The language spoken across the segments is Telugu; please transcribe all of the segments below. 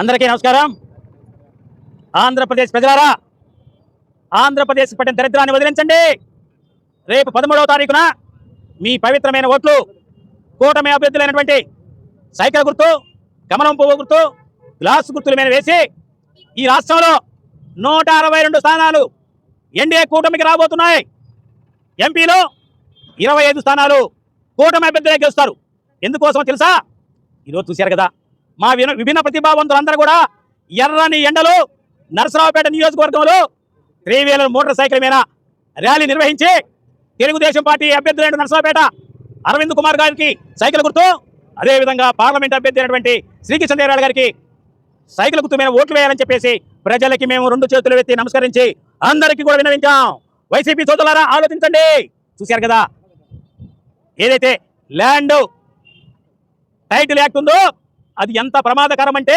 అందరికీ నమస్కారం. ఆంధ్రప్రదేశ్ ప్రజలారా ఆంధ్రప్రదేశ్ పట్టిన దరిద్రాన్ని వదిలించండి. రేపు పదమూడవ తారీఖున మీ పవిత్రమైన ఓట్లు కూటమి అభ్యర్థులైనటువంటి సైకిల్ గుర్తు కమలం పువ్వు గుర్తు గ్లాసు గుర్తుల మీద వేసి ఈ రాష్ట్రంలో నూట అరవై రెండు స్థానాలు ఎన్డీఏ కూటమికి రాబోతున్నాయి. ఎంపీలో ఇరవై ఐదు స్థానాలు కూటమి అభ్యర్థులే గెలుస్తారు. ఎందుకోసం తెలుసా? ఈరోజు చూశారు కదా మా విన విభిన్న ప్రతిభావంతులందరూ కూడా ఎర్రని ఎండలు నరసరావుపేట నియోజకవర్గంలో త్రీ వీలర్ మోటార్ సైకిల్ మీద ర్యాలీ నిర్వహించి తెలుగుదేశం పార్టీ అభ్యర్థులైన నరసరావుపేట అరవింద్ కుమార్ గారికి సైకిల్ గుర్తు అదేవిధంగా పార్లమెంట్ అభ్యర్థి అయినటువంటి శ్రీకృష్ణదేవరాయలు గారికి సైకిల్ గుర్తు మీద ఓట్లు వేయాలని చెప్పేసి ప్రజలకి మేము రెండు చేతులు ఎత్తి నమస్కరించి అందరికీ కూడా వినవించాం. వైసీపీ సోదరులారా ఆలోచించండి. చూశారు కదా ఏదైతే ల్యాండ్ టైటిల్ యాక్ట్ ఉందో అది ఎంత ప్రమాదకరం అంటే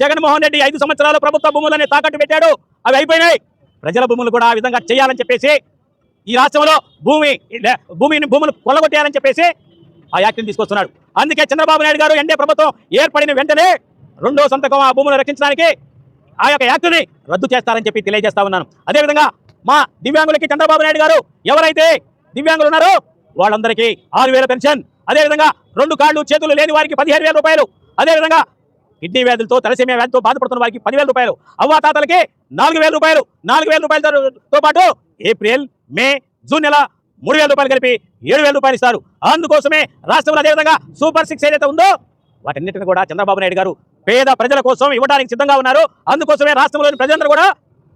జగన్మోహన్ రెడ్డి ఐదు సంవత్సరాలు ప్రభుత్వ భూములని తాకట్టు పెట్టాడు. అవి అయిపోయినాయి. ప్రజల భూములు కూడా ఆ విధంగా చేయాలని చెప్పేసి ఈ రాష్ట్రంలో భూమి భూమిని భూములు కొల్లగొట్టేయాలని చెప్పేసి ఆ యాక్ట్ని తీసుకొస్తున్నాడు. అందుకే చంద్రబాబు నాయుడు గారు ఎన్డీ ప్రభుత్వం ఏర్పడిన వెంటనే రెండో సంతకం ఆ భూములను రక్షించడానికి ఆ యొక్క యాక్టుని రద్దు చేస్తారని చెప్పి తెలియజేస్తా ఉన్నాను. అదేవిధంగా మా దివ్యాంగులకి చంద్రబాబు నాయుడు గారు ఎవరైతే దివ్యాంగులు ఉన్నారో వాళ్ళందరికీ ఆరు వేల పెన్షన్. అదేవిధంగా రెండు కాళ్ళు చేతులు లేని వారికి పదిహేను వేల రూపాయలు అదేవిధంగా కిడ్నీ వ్యాధులతో తలసేమియా వ్యాధితో బాధపడుతున్న వారికి పదివేల రూపాయలు. అవ్వాతాతలకి నాలుగు వేల రూపాయలు. నాలుగు వేల రూపాయలతో పాటు ఏప్రిల్ మే జూన్ నెల మూడు వేల రూపాయలు కలిపి ఏడు వేల రూపాయలు ఇస్తారు. అందుకోసమే రాష్ట్రంలో అదేవిధంగా సూపర్ సిక్స్ ఏదైతే ఉందో వాటన్నిటిని కూడా చంద్రబాబు నాయుడు గారు పేద ప్రజల కోసం ఇవ్వడానికి సిద్ధంగా ఉన్నారు. అందుకోసమే రాష్ట్రంలోని ప్రజలందరూ కూడా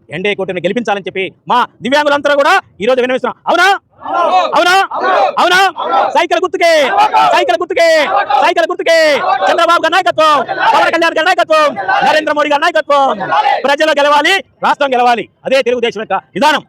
ఎన్డీఏ కూటమిని గెలిపించాలని చెప్పి మా దివ్యాంగులంతా కూడా ఈ రోజు వినవిస్తున్నాం అవునా? అవునా? అవునా? సైకిల్ గుర్తుకే సైకిల్ గుర్తుకే సైకిల్ గుర్తుకే. చంద్రబాబు గారి నాయకత్వం పవన్ కళ్యాణ్ గారి నాయకత్వం నరేంద్ర మోడీ గారి నాయకత్వం. ప్రజలు గెలవాలి రాష్ట్రం గెలవాలి. అదే తెలుగుదేశం యొక్క విధానం.